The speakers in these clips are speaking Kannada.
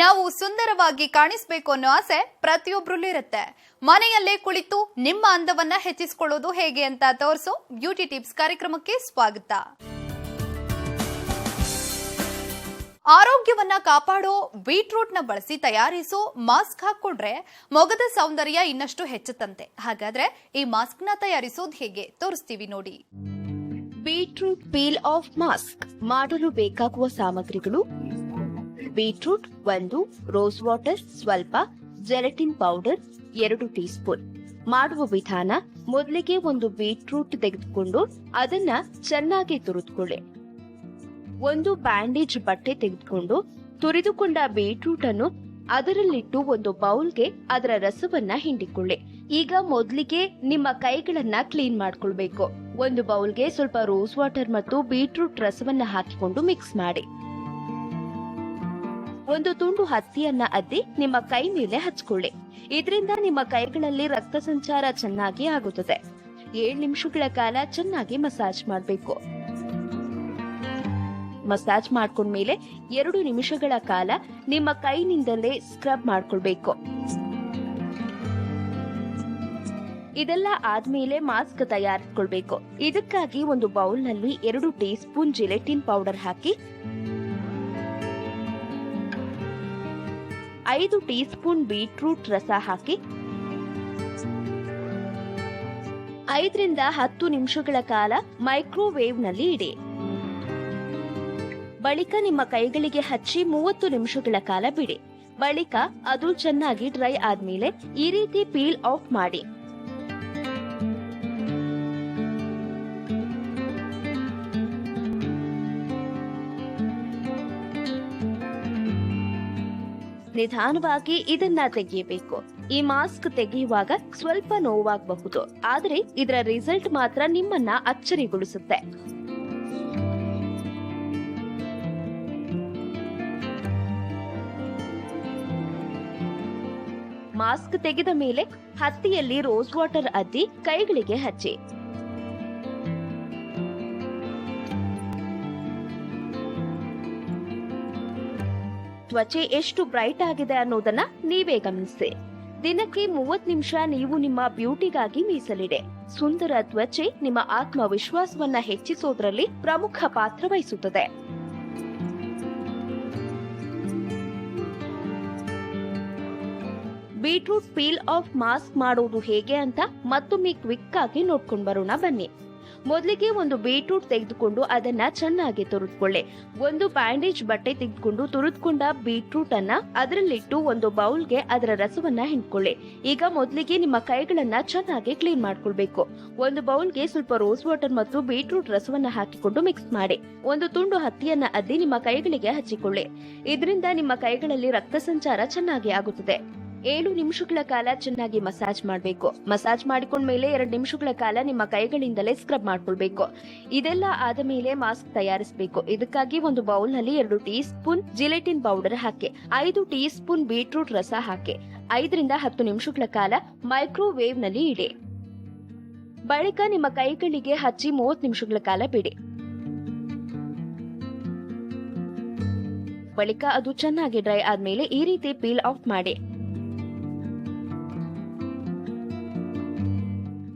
ನಾವು ಸುಂದರವಾಗಿ ಕಾಣಿಸ್ಬೇಕು ಅನ್ನೋ ಆಸೆ ಪ್ರತಿಯೊಬ್ಬರಲ್ಲೂ ಇರುತ್ತೆ ಮನೆಯಲ್ಲೇ ಕುಳಿತು ನಿಮ್ಮ ಅಂದವನ್ನ ಹೆಚ್ಚಿಸಿಕೊಳ್ಳೋದು ಹೇಗೆ ಅಂತ ತೋರಿಸೋ ಬ್ಯೂಟಿ ಟಿಪ್ಸ್ ಕಾರ್ಯಕ್ರಮಕ್ಕೆ ಸ್ವಾಗತ. ಆರೋಗ್ಯವನ್ನ ಕಾಪಾಡೋ ಬೀಟ್ರೂಟ್ನ ಬಳಸಿ ತಯಾರಿಸೋ, ಮಾಸ್ಕ್ ಹಾಕೊಂಡ್ರೆ ಮೊಗದ ಸೌಂದರ್ಯ ಇನ್ನಷ್ಟು ಹೆಚ್ಚುತ್ತಂತೆ. ಹಾಗಾದ್ರೆ ಈ ಮಾಸ್ಕ್ನ ತಯಾರಿಸೋದು ಹೇಗೆ? ತೋರಿಸ್ತೀವಿ ನೋಡಿ. ಬೀಟ್ರೂಟ್ ಪೀಲ್ ಆಫ್ ಮಾಸ್ಕ್ ಮಾಡಲು ಬೇಕಾಗುವ ಸಾಮಗ್ರಿಗಳು ಬೀಟ್ರೂಟ್ ಒಂದು, ರೋಸ್ ವಾಟರ್ ಸ್ವಲ್ಪ ಜೆಲಟಿನ್ ಪೌಡರ್ ಎರಡು ಟೀ ಸ್ಪೂನ್ ಮಾಡುವ ವಿಧಾನ ಮೊದಲಿಗೆ ಒಂದು ಬೀಟ್ರೂಟ್ ತೆಗೆದುಕೊಂಡು ಅದನ್ನ ಚೆನ್ನಾಗಿ ತುರಿದುಕೊಳ್ಳಿ. ಒಂದು ಬ್ಯಾಂಡೇಜ್ ಬಟ್ಟೆ ತೆಗೆದುಕೊಂಡು ತುರಿದುಕೊಂಡ ಬೀಟ್ರೂಟ್ ಅನ್ನು ಅದರಲ್ಲಿಟ್ಟು ಒಂದು ಬೌಲ್ಗೆ ಅದರ ರಸವನ್ನ ಹಿಂಡಿಕೊಳ್ಳಿ. ಈಗ ಮೊದಲಿಗೆ ನಿಮ್ಮ ಕೈಗಳನ್ನ ಕ್ಲೀನ್ ಮಾಡ್ಕೊಳ್ಬೇಕು. ಒಂದು ಬೌಲ್ಗೆ ಸ್ವಲ್ಪ ರೋಸ್ ವಾಟರ್ ಮತ್ತು ಬೀಟ್ರೂಟ್ ರಸವನ್ನ ಹಾಕಿಕೊಂಡು ಮಿಕ್ಸ್ ಮಾಡಿ. ಒಂದು ತುಂಡು ಹತ್ತಿಯನ್ನ ಅದ್ದಿ ನಿಮ್ಮ ಕೈ ಮೇಲೆ ಹಚ್ಕೊಳ್ಳಿ. ಇದರಿಂದ ನಿಮ್ಮ ಕೈಗಳಲ್ಲಿ ರಕ್ತ ಸಂಚಾರ ಚೆನ್ನಾಗಿ ಆಗುತ್ತದೆ. ಏಳು ನಿಮಿಷಗಳ ಕಾಲ ಚೆನ್ನಾಗಿ ಮಸಾಜ್ ಮಾಡಬೇಕು. ಮಸಾಜ್ ಮಾಡ್ಕೊಂಡ್ಮೇಲೆ ಎರಡು ನಿಮಿಷಗಳ ಕಾಲ ನಿಮ್ಮ ಕೈನಿಂದಲೇ ಸ್ಕ್ರಬ್ ಮಾಡ್ಕೊಳ್ಬೇಕು. ಇದೆಲ್ಲ ಆದ್ಮೇಲೆ ಮಾಸ್ಕ್ ತಯಾರಿಸ್ಕೊಳ್ಬೇಕು. ಇದಕ್ಕಾಗಿ ಒಂದು ಬೌಲ್ನಲ್ಲಿ ಎರಡು ಟೀ ಸ್ಪೂನ್ ಜಿಲೆಟಿನ್ ಪೌಡರ್ ಹಾಕಿ ಐದು ಟೀ ಸ್ಪೂನ್ ಬೀಟ್ರೂಟ್ ರಸ ಹಾಕಿ. ಐದರಿಂದ ಹತ್ತು ನಿಮಿಷಗಳ ಕಾಲ ಮೈಕ್ರೋವೇವ್ನಲ್ಲಿ ಇಡಿ. ಬಳಿಕ ನಿಮ್ಮ ಕೈಗಳಿಗೆ ಹಚ್ಚಿ ಮೂವತ್ತು ನಿಮಿಷಗಳ ಕಾಲ ಬಿಡಿ. ಬಳಿಕ ಅದು ಚೆನ್ನಾಗಿ ಡ್ರೈ ಆದ್ಮೇಲೆ ಈ ರೀತಿ ಪೀಲ್ ಆಫ್ ಮಾಡಿ. ನಿಧಾನವಾಗಿ ಇದನ್ನ ತೆಗೆಯಬೇಕು ಈ ಮಾಸ್ಕ್ ತೆಗೆಯುವಾಗ ಸ್ವಲ್ಪ ನೋವಾಗಬಹುದು. ಆದರೆ ಇದರ ರಿಸಲ್ಟ್ ಮಾತ್ರ ನಿಮ್ಮನ್ನ ಅಚ್ಚರಿಗೊಳಿಸುತ್ತೆ. ಮಾಸ್ಕ್ ತೆಗೆದ ಮೇಲೆ ಹತ್ತಿಯಲ್ಲಿ ರೋಸ್ ವಾಟರ್ ಅದ್ದಿ ಕೈಗಳಿಗೆ ಹಚ್ಚಿ. ತ್ವಚೆ ಎಷ್ಟು ಬ್ರೈಟ್ ಆಗಿದೆ ಅನ್ನೋದನ್ನ ನೀವೇ ಗಮನಿಸಿ. ದಿನಕ್ಕೆ ಮೂವತ್ ನಿಮಿಷ ನೀವು ನಿಮ್ಮ ಬ್ಯೂಟಿಗಾಗಿ ಮೀಸಲಿಡೆ. ಸುಂದರ ತ್ವಚೆ ನಿಮ್ಮ ಆತ್ಮವಿಶ್ವಾಸವನ್ನ ಹೆಚ್ಚಿಸೋದ್ರಲ್ಲಿ ಪ್ರಮುಖ ಪಾತ್ರ ವಹಿಸುತ್ತದೆ. ಬೀಟ್ರೂಟ್ ಪೀಲ್ ಆಫ್ ಮಾಸ್ಕ್ ಮಾಡೋದು ಹೇಗೆ ಅಂತ ಮತ್ತೊಮ್ಮೆ ಕ್ವಿಕ್ ಆಗಿ ನೋಡ್ಕೊಂಡ್ ಬರೋಣ ಬನ್ನಿ. ಮೊದಲಿಗೆ ಒಂದು ಬೀಟ್ರೂಟ್ ತೆಗೆದುಕೊಂಡು ಅದನ್ನ ಚೆನ್ನಾಗಿ ತುರಿದುಕೊಳ್ಳಿ. ಒಂದು ಬ್ಯಾಂಡೇಜ್ ಬಟ್ಟೆ ತೆಗೆದುಕೊಂಡು ತುರಿದುಕೊಂಡ ಬೀಟ್ರೂಟ್ ಅನ್ನ ಅದರಲ್ಲಿಟ್ಟು ಒಂದು ಬೌಲ್ಗೆ ಅದರ ರಸವನ್ನ ಹಿಂಡ್ಕೊಳ್ಳಿ. ಈಗ ಮೊದಲಿಗೆ ನಿಮ್ಮ ಕೈಗಳನ್ನ ಚೆನ್ನಾಗಿ ಕ್ಲೀನ್ ಮಾಡ್ಕೊಳ್ಬೇಕು. ಒಂದು ಬೌಲ್ಗೆ ಸ್ವಲ್ಪ ರೋಸ್ ವಾಟರ್ ಮತ್ತು ಬೀಟ್ರೂಟ್ ರಸವನ್ನ ಹಾಕಿಕೊಂಡು ಮಿಕ್ಸ್ ಮಾಡಿ. ಒಂದು ತುಂಡು ಹತ್ತಿಯನ್ನ ಅದ್ದಿ ನಿಮ್ಮ ಕೈಗಳಿಗೆ ಹಚ್ಚಿಕೊಳ್ಳಿ. ಇದರಿಂದ ನಿಮ್ಮ ಕೈಗಳಲ್ಲಿ ರಕ್ತ ಸಂಚಾರ ಚೆನ್ನಾಗಿ ಆಗುತ್ತದೆ. ಏಳು ನಿಮಿಷಗಳ ಕಾಲ ಚೆನ್ನಾಗಿ ಮಸಾಜ್ ಮಾಡಬೇಕು. ಮಸಾಜ್ ಮಾಡಿಕೊಂಡ್ಮೇಲೆ ಎರಡು ನಿಮಿಷಗಳ ಕಾಲ ನಿಮ್ಮ ಕೈಗಳಿಂದಲೇ ಸ್ಕ್ರಬ್ ಮಾಡ್ಕೊಳ್ಬೇಕು. ಇದೆಲ್ಲ ಆದ ಮೇಲೆ ಮಾಸ್ಕ್ ತಯಾರಿಸಬೇಕು. ಇದಕ್ಕಾಗಿ ಒಂದು ಬೌಲ್ನಲ್ಲಿ ಎರಡು ಟೀ ಸ್ಪೂನ್ ಜಿಲೆಟಿನ್ ಪೌಡರ್ ಹಾಕಿ, ಐದು ಟೀ ಸ್ಪೂನ್ ಬೀಟ್ರೂಟ್ ರಸ ಹಾಕಿ, ಐದರಿಂದ ಹತ್ತು ನಿಮಿಷಗಳ ಕಾಲ ಮೈಕ್ರೋವೇವ್ನಲ್ಲಿ ಇಡಿ. ಬಳಿಕ ನಿಮ್ಮ ಕೈಗಳಿಗೆ ಹಚ್ಚಿ ಮೂವತ್ತು ನಿಮಿಷಗಳ ಕಾಲ ಬಿಡಿ. ಬಳಿಕ ಅದು ಚೆನ್ನಾಗಿ ಡ್ರೈ ಆದ್ಮೇಲೆ ಈ ರೀತಿ ಪೀಲ್ ಆಫ್ ಮಾಡಿ.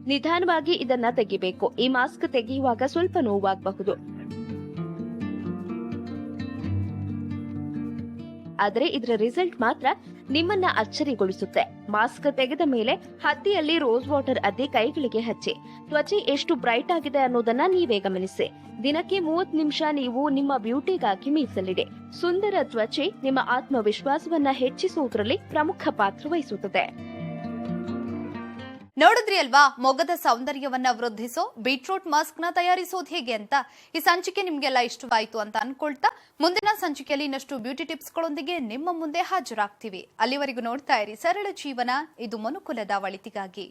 ನಿಧಾನವಾಗಿ ಇದನ್ನ ತೆಗಿಬೇಕು. ಈ ಮಾಸ್ಕ್ ತೆಗೆಯುವಾಗ ಸ್ವಲ್ಪ ನೋವಾಗಬಹುದು. ಆದರೆ ಇದರ ರಿಸಲ್ಟ್ ಮಾತ್ರ ನಿಮ್ಮನ್ನ ಅಚ್ಚರಿಗೊಳಿಸುತ್ತೆ. ಮಾಸ್ಕ್ ತೆಗೆದ ಮೇಲೆ ಹತ್ತಿಯಲ್ಲಿ ರೋಸ್ ವಾಟರ್ ಅದ್ದಿ ಕೈಗಳಿಗೆ ಹಚ್ಚಿ. ತ್ವಚೆ ಎಷ್ಟು ಬ್ರೈಟ್ ಆಗಿದೆ ಅನ್ನೋದನ್ನ ನೀವೇ ಗಮನಿಸಿ. ದಿನಕ್ಕೆ ಮೂವತ್ ನಿಮಿಷ ನೀವು ನಿಮ್ಮ ಬ್ಯೂಟಿಗಾಗಿ ಮೀಸಲಿಡಿ. ಸುಂದರ ತ್ವಚೆ ನಿಮ್ಮ ಆತ್ಮವಿಶ್ವಾಸವನ್ನ ಹೆಚ್ಚಿಸುವುದರಲ್ಲಿ ಪ್ರಮುಖ ಪಾತ್ರ ವಹಿಸುತ್ತದೆ. ನೋಡಿದ್ರಿ ಅಲ್ವಾ? ಮೊಗದ ಸೌಂದರ್ಯವನ್ನ ವೃದ್ಧಿಸೋ ಬೀಟ್ರೂಟ್ ಮಾಸ್ಕ್ನ ತಯಾರಿಸೋದು ಹೇಗೆ ಅಂತ? ಈ ಸಂಚಿಕೆ ನಿಮ್ಗೆಲ್ಲ ಇಷ್ಟವಾಯ್ತು ಅಂತ ಅನ್ಕೊಳ್ತಾ, ಮುಂದಿನ ಸಂಚಿಕೆಯಲ್ಲಿ ಇನ್ನಷ್ಟು ಬ್ಯೂಟಿ ಟಿಪ್ಸ್ ಗಳೊಂದಿಗೆ ನಿಮ್ಮ ಮುಂದೆ ಹಾಜರಾಗ್ತೀವಿ. ಅಲ್ಲಿವರೆಗೂ ನೋಡ್ತಾ ಇರಿ ಸರಳ ಜೀವನ, ಇದು ಮನುಕುಲದ ಒಳಿತಿಗಾಗಿ